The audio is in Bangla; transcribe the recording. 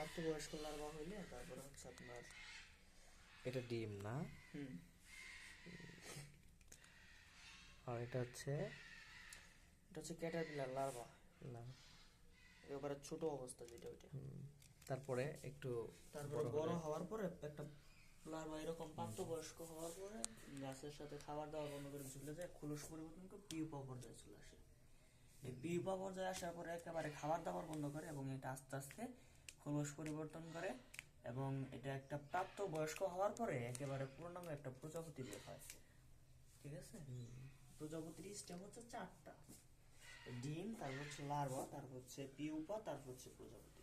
প্রাপ্তবয়স্ক লার্ভা হইলে তারপরে হচ্ছে আপনার এটা ডিম না? হুম। আর এটা হচ্ছে? এটা হচ্ছে ক্যাটারপিলার লার্ভা। না। একেবারে ছোট অবস্থা যেটা ওইটা। তারপরে একটু তারপরে বড় বড় হওয়ার পরে একটা লার্ভা এরকম প্রাপ্তবয়স্ক হওয়ার পরে গাছের সাথে খাবার দাবার বন্ধ করে চলে যায় খোলস পরিবর্তন করে পিউপা পর্যায়ে চলে আসে। এই পিউপা পর্যায়ে আসার পরে একেবারে খাবার দাবার বন্ধ করে এবং এটা আস্তে আস্তে খোলস পরিবর্তন করে এবং এটা একটা প্রাপ্ত বয়স্ক হওয়ার পরে একেবারে পূর্ণাঙ্গ একটা প্রজাপতি বের হয়। ঠিক আছে? প্রজাপতির স্টেম হচ্ছে চারটা। ডিম, তারপর হচ্ছে লার্ভা, তারপর হচ্ছে পিউপা, তারপর হচ্ছে প্রজাপতি।